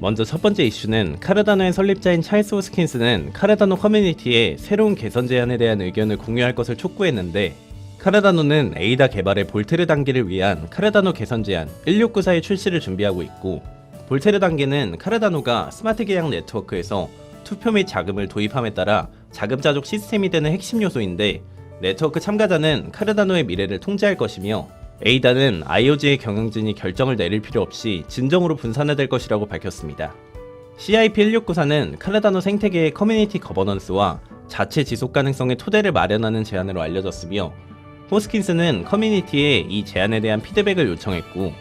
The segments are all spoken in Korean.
먼저 첫 번째 이슈는 카르다노의 설립자인 찰스 호스킨스는 카르다노 커뮤니티에 새로운 개선 제안에 대한 의견을 공유할 것을 촉구했는데 카르다노는 에이다 개발의 볼테르 단계를 위한 카르다노 개선 제안 1694의 출시를 준비하고 있고 볼테르 단계는 카르다노가 스마트 계약 네트워크에서 투표 및 자금을 도입함에 따라 자금 자족 시스템이 되는 핵심 요소인데 네트워크 참가자는 카르다노의 미래를 통제할 것이며 에이다는 IOG의 경영진이 결정을 내릴 필요 없이 진정으로 분산화될 것이라고 밝혔습니다. CIP1694는 카르다노 생태계의 커뮤니티 거버넌스와 자체 지속 가능성의 토대를 마련하는 제안으로 알려졌으며 호스킨스는 커뮤니티에 이 제안에 대한 피드백을 요청했고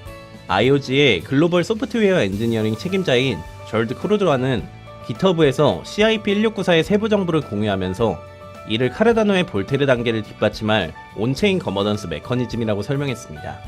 IOG의 글로벌 소프트웨어 엔지니어링 책임자인 절드 크루드와는 기터브에서 CIP1694의 세부 정보를 공유하면서 이를 카르다노의 볼테르 단계를 뒷받침할 온체인 거머넌스 메커니즘이라고 설명했습니다.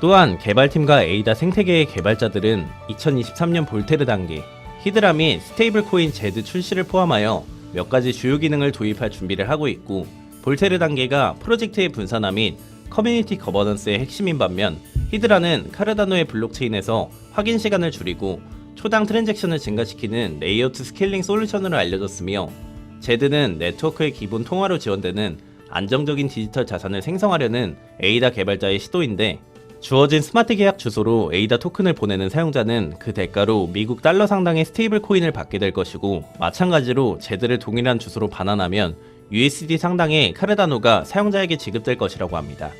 또한 개발팀과 에이다 생태계의 개발자들은 2023년 볼테르 단계, 히드라 및 스테이블 코인 제드 출시를 포함하여 몇 가지 주요 기능을 도입할 준비를 하고 있고 볼테르 단계가 프로젝트의 분산화 및 커뮤니티 거버넌스의 핵심인 반면 히드라는 카르다노의 블록체인에서 확인 시간을 줄이고 초당 트랜잭션을 증가시키는 레이어트 스케일링 솔루션으로 알려졌으며 제드는 네트워크의 기본 통화로 지원되는 안정적인 디지털 자산을 생성하려는 에이다 개발자의 시도인데 주어진 스마트 계약 주소로 에이다 토큰을 보내는 사용자는 그 대가로 미국 달러 상당의 스테이블 코인을 받게 될 것이고 마찬가지로 제드를 동일한 주소로 반환하면 USD 상당의 카르다노가 사용자에게 지급될 것이라고 합니다.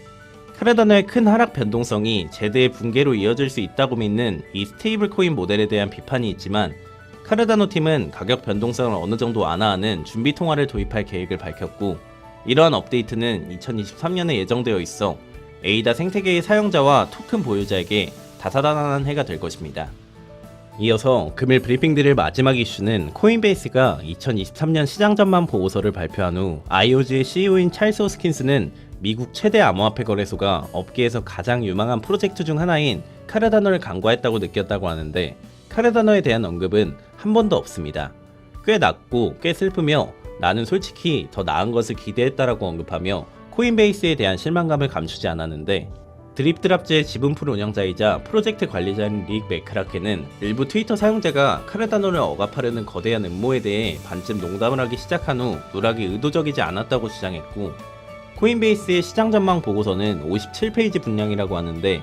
카르다노의 큰 하락 변동성이 제드의 붕괴로 이어질 수 있다고 믿는 이 스테이블 코인 모델에 대한 비판이 있지만 카르다노 팀은 가격 변동성을 어느 정도 완화하는 준비 통화를 도입할 계획을 밝혔고 이러한 업데이트는 2023년에 예정되어 있어 에이다 생태계의 사용자와 토큰 보유자에게 다사다난한 해가 될 것입니다. 이어서 금일 브리핑 드릴 마지막 이슈는 코인베이스가 2023년 시장 전망 보고서를 발표한 후 IOG의 CEO인 찰스 호스킨스는 미국 최대 암호화폐 거래소가 업계에서 가장 유망한 프로젝트 중 하나인 카르다노를 간과했다고 느꼈다고 하는데 카르다노에 대한 언급은 한 번도 없습니다. 꽤 낮고 꽤 슬프며 나는 솔직히 더 나은 것을 기대했다라고 언급하며 코인베이스에 대한 실망감을 감추지 않았는데 드립드랍즈의 지분풀 운영자이자 프로젝트 관리자인 릭 맥크라케는 일부 트위터 사용자가 카르다노를 억압하려는 거대한 음모에 대해 반쯤 농담을 하기 시작한 후 누락이 의도적이지 않았다고 주장했고 코인베이스의 시장 전망 보고서는 57페이지 분량이라고 하는데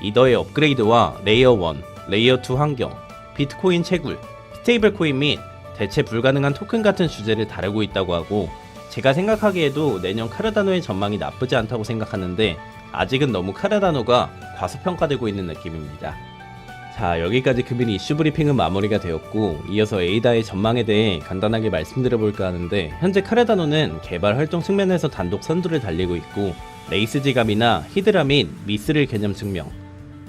이더의 업그레이드와 레이어 1, 레이어 2 환경, 비트코인 채굴, 스테이블 코인 및 대체 불가능한 토큰 같은 주제를 다루고 있다고 하고 제가 생각하기에도 내년 카르다노의 전망이 나쁘지 않다고 생각하는데 아직은 너무 카르다노가 과소평가되고 있는 느낌입니다. 자 여기까지 금일 이슈 브리핑은 마무리가 되었고 이어서 에이다의 전망에 대해 간단하게 말씀드려볼까 하는데 현재 카르다노는 개발 활동 측면에서 단독 선두를 달리고 있고 레이스 지갑이나 히드라 및 미스릴 개념 증명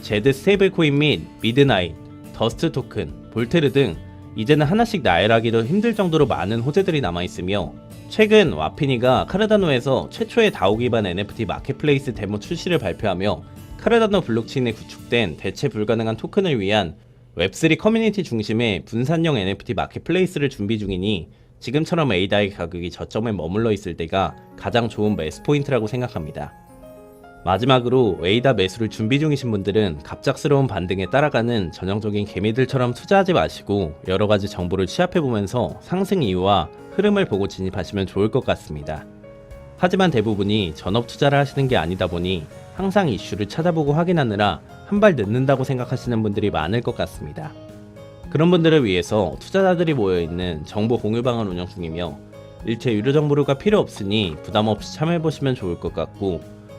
제드 스테이블 코인 및 미드나잇, 더스트 토큰, 볼테르 등 이제는 하나씩 나열하기도 힘들 정도로 많은 호재들이 남아있으며 최근 와피니가 카르다노에서 최초의 다오 기반 NFT 마켓플레이스 데모 출시를 발표하며 카르다노 블록체인에 구축된 대체 불가능한 토큰을 위한 웹3 커뮤니티 중심의 분산형 NFT 마켓플레이스를 준비 중이니 지금처럼 에이다의 가격이 저점에 머물러 있을 때가 가장 좋은 매수 포인트라고 생각합니다. 마지막으로 에이다 매수를 준비 중이신 분들은 갑작스러운 반등에 따라가는 전형적인 개미들처럼 투자하지 마시고 여러 가지 정보를 취합해 보면서 상승 이유와 흐름을 보고 진입하시면 좋을 것 같습니다. 하지만 대부분이 전업 투자를 하시는 게 아니다 보니 항상 이슈를 찾아보고 확인하느라 한 발 늦는다고 생각하시는 분들이 많을 것 같습니다. 그런 분들을 위해서 투자자들이 모여있는 정보 공유방을 운영 중이며 일체 유료 정보가 필요 없으니 부담 없이 참여해 보시면 좋을 것 같고